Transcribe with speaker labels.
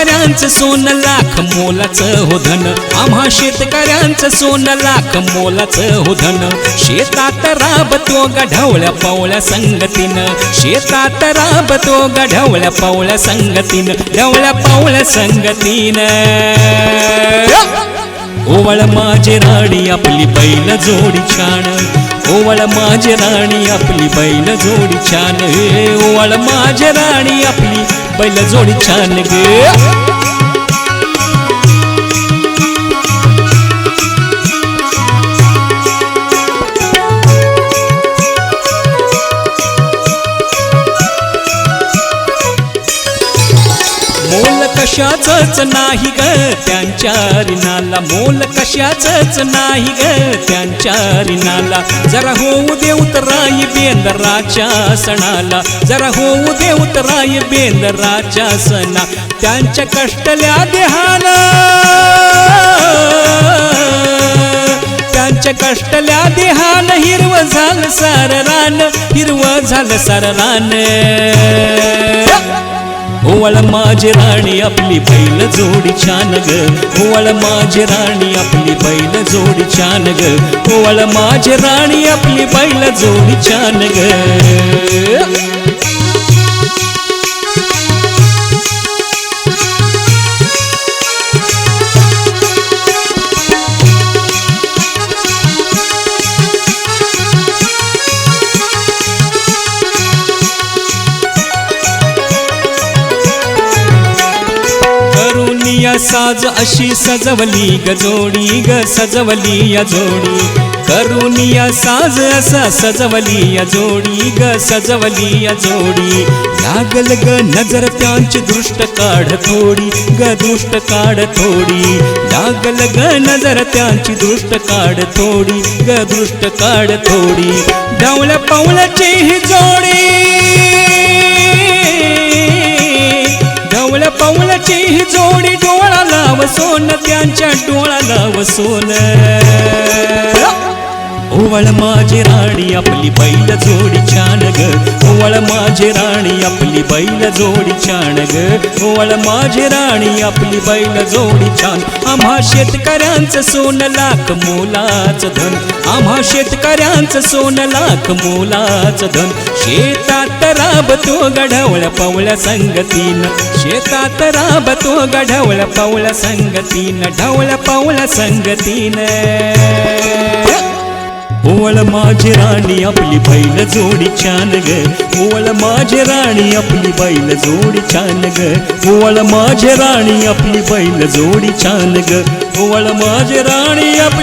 Speaker 1: शेतकऱ्यांचं सोन लाख मोलाचं हो धन आम्हा शेतकऱ्यांचं सोन लाख मोलाचं हो धन शेतात राबतो गढवळ्या पावळ्या संगतीनं. शेतात राबतो गढवळ्या पावळ्या संगतीनं. ढवळ्या पावळ्या संगतीनं. ओवळ माझे राणी आपली बैल जोडी छान. ओवाळ माझे राणी आपली बैल जोडी छान हे ओवळ माझे राणी आपली बैल जोडी छान गे. कशाचच नाही ग त्यांच्या रिणाला मोल कशाचच नाही ग त्यांच्या रिणाला जरा होऊ देऊ तर राई बेंदराच्या सणाला. जरा होऊ देऊ तर राई बेंदराच्या सणा. त्यांच्या कष्टल्या देहाला. त्यांच्या कष्टल्या देहान हिरव झालं सार रान हिरव झालं सार रान. ओवळ माझी राणी आपली बैल जोडी छान ग. ओवळ माझी राणी आपली बैल जोडी छान ग. ओवळ माझी राणी आपली बैल जोडी छान ग. या साज अशी सजवली ग जोडी ग सजवली या जोडी. करुणी या साज असा सजवली या जोडी ग सजवली या जोडी. लागल ग नजर त्यांची दृष्ट काढ थोडी ग दृष्ट काढ थोडी. लागल ग नजर त्यांची दृष्ट काढ थोडी ग दृष्ट काढ थोडी. डावल्या पावलाची ही जोडी. ढवळ पावलाची ही जोडी डोळा सोन त्यांच्या डोळा लाव ओवळ माझी राणी आपली बैल जोडी छान ग. ओवळ माझी राणी आपली बैल जोडी छान ग. ओवळ माझी राणी आपली बैल जोडी छान. आम्हा शेतकऱ्यांचं सोन लाख मोलाचं धन. आम्हा शेतकऱ्यांचं सोन लाख मोलाचं धन. शेता राबतो गढवळ पवळ संगतीन. शेतात राबतो गढवळ पवळ संगतीन. ढवळ पवळ संगतीन. ओवळ माझी राणी आपली बैल जोडी छान ग. ओवळ माझी राणी आपली बैल जोडी छान ग. ओवळ माझी राणी आपली बैल जोडी छान ग. ओवळ माझी राणी आपली